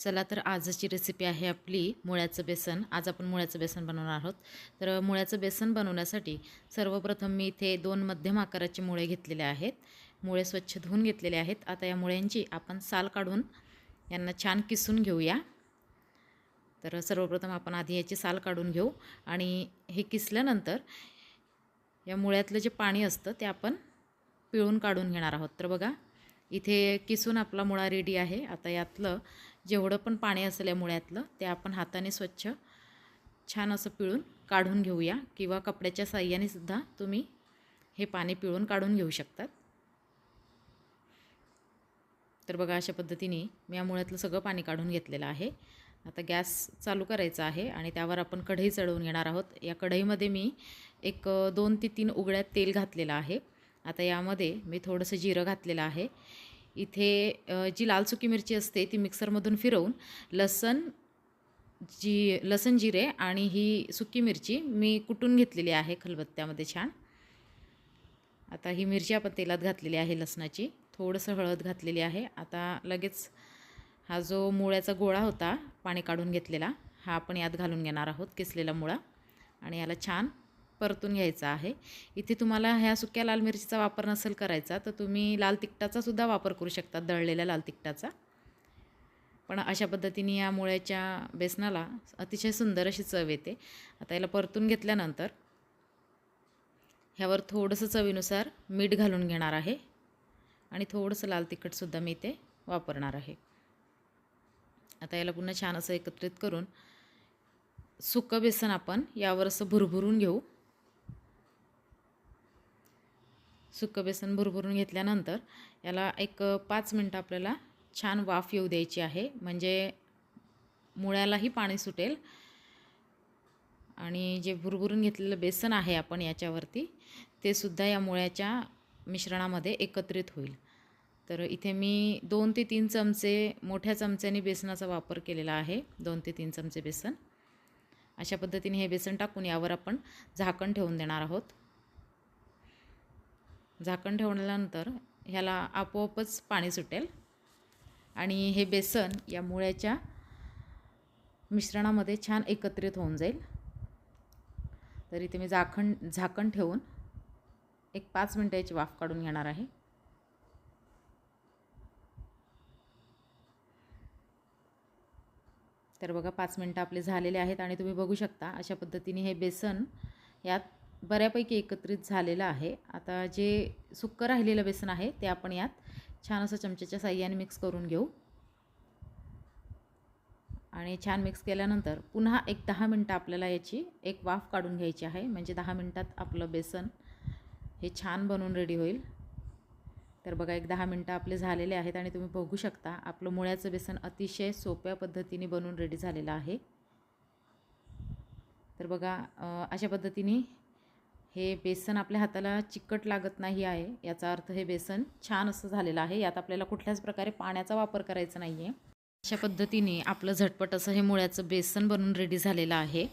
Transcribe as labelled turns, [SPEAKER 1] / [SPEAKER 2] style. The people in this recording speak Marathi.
[SPEAKER 1] चला तर आजची रेसिपी आहे आपली मुळ्याचं बेसन. आज आपण मुळ्याचं बेसन बनवणार आहोत. तर मुळ्याचं बेसन बनवण्यासाठी सर्वप्रथम मी इथे दोन मध्यम आकाराचे मुळे घेतलेले आहेत. मुळे स्वच्छ धुवून घेतलेले आहेत. आता या मुळ्यांची आपण साल काढून यांना छान किसून घेऊया. तर सर्वप्रथम आपण आधी याची साल काढून घेऊ आणि हे किसल्यानंतर या मुळ्यातलं जे पाणी असतं ते आपण पिळून काढून घेणार आहोत. तर बघा इथे किसून आपला मुळा रेडी आहे. आता यातलं जेवढं पण पाणी असेल या मुळ्यातलं ते आपण हाताने स्वच्छ छान असं पिळून काढून घेऊया. किंवा कपड्याच्या साह्याने सुद्धा तुम्ही हे पाणी पिळून काढून घेऊ शकतात. तर बघा अशा पद्धतीने मी या मुळ्यातलं सगळं पाणी काढून घेतलेलं आहे. आता गॅस चालू करायचा आहे आणि त्यावर आपण कढई चढवून घेणार आहोत. या कढईमध्ये मी एक दोन ते तीन उघड्यात तेल घातलेलं आहे. आता यामध्ये मी थोडंसं जिरं घातलेलं आहे. इथे जी लाल सुकी मिरची असते ती मिक्सरमधून फिरवून लसण जी लसण जिरे आणि ही सुकी मिरची मी कुटून घेतलेली आहे खलबत्त्यामध्ये छान. आता ही मिरची आपण तेलात घातलेली आहे लसणाची. थोडंसं हळद घातलेली आहे. आता लगेच हा जो मुळ्याचा गोळा होता पाणी काढून घेतलेला हा आपण यात घालून घेणार आहोत किसलेला मुळा. आणि याला छान परतून घ्यायचा आहे. इथे तुम्हाला ह्या सुक्या लाल मिरचीचा वापर नसेल करायचा तर तुम्ही लाल तिखटाचा सुद्धा वापर करू शकता दळलेल्या लाल तिखटाचा. पण अशा पद्धतीने या मुळ्याच्या बेसनाला अतिशय सुंदर अशी चव येते. आता याला परतून घेतल्यानंतर ह्यावर थोडंसं चवीनुसार मीठ घालून घेणार आहे आणि थोडंसं लाल तिखटसुद्धा मी ते वापरणार आहे. आता याला पुन्हा छान असं एकत्रित करून सुकं बेसन आपण यावर असं भुरभुरून घेऊ. सुकं बेसन भुरभुरून घेतल्यानंतर याला एक पाच मिनटं आपल्याला छान वाफ येऊ द्यायची आहे. म्हणजे मुळ्यालाही पाणी सुटेल. आणि जे भुरभुरून घेतलेलं बेसन आहे आपण याच्यावरती ते सुद्धा या मुळ्याच्या मिश्रणामध्ये एकत्रित होईल. तर इथे मी दोन ते तीन चमचे मोठ्या चमच्याने बेसनाचा वापर केलेला आहे. दोन ते तीन चमचे बेसन. अशा पद्धतीने हे बेसन टाकून यावर आपण झाकण ठेवून देणार आहोत. झाकण ठेवल्यानंतर ह्याला आपोआपच पाणी सुटेल. आणि हे बेसन या मुळ्याच्या मिश्रणामध्ये छान एकत्रित होऊन जाईल. तर इथे मी झाकण झाकण ठेवून एक पाच मिनटाची वाफ काढून घेणार आहे. तर बघा पाच मिनटं आपले झालेले आहेत आणि तुम्ही बघू शकता अशा पद्धतीने हे बेसन यात बऱ्यापैकी एकत्रित झालेलं आहे. आता जे सुक्कं राहिलेलं बेसन आहे ते आपण यात छान असं चमच्याच्या साह्याने मिक्स करून घेऊ. आणि छान मिक्स केल्यानंतर पुन्हा एक दहा मिनटं आपल्याला याची एक वाफ काढून घ्यायची आहे. म्हणजे दहा मिनटात आपलं बेसन हे छान बनवून रेडी होईल. तर बघा एक दहा मिनटं आपले झालेले आहेत आणि तुम्ही बघू शकता आपलं मुळ्याचं बेसन अतिशय सोप्या पद्धतीने बनवून रेडी झालेलं आहे. तर बघा अशा पद्धतीने हे बेसन आपल्या हाताला चिकट लागत नाही आहे. याचा अर्थ हे बेसन छान असं झालेलं आहे. यात आपल्याला कुठल्याच प्रकारे पाण्याचा वापर करायचा नाही आहे अशा पद्धतीने आपलं झटपट असं हे मुळ्याचं बेसन बनवून रेडी झालेलं आहे.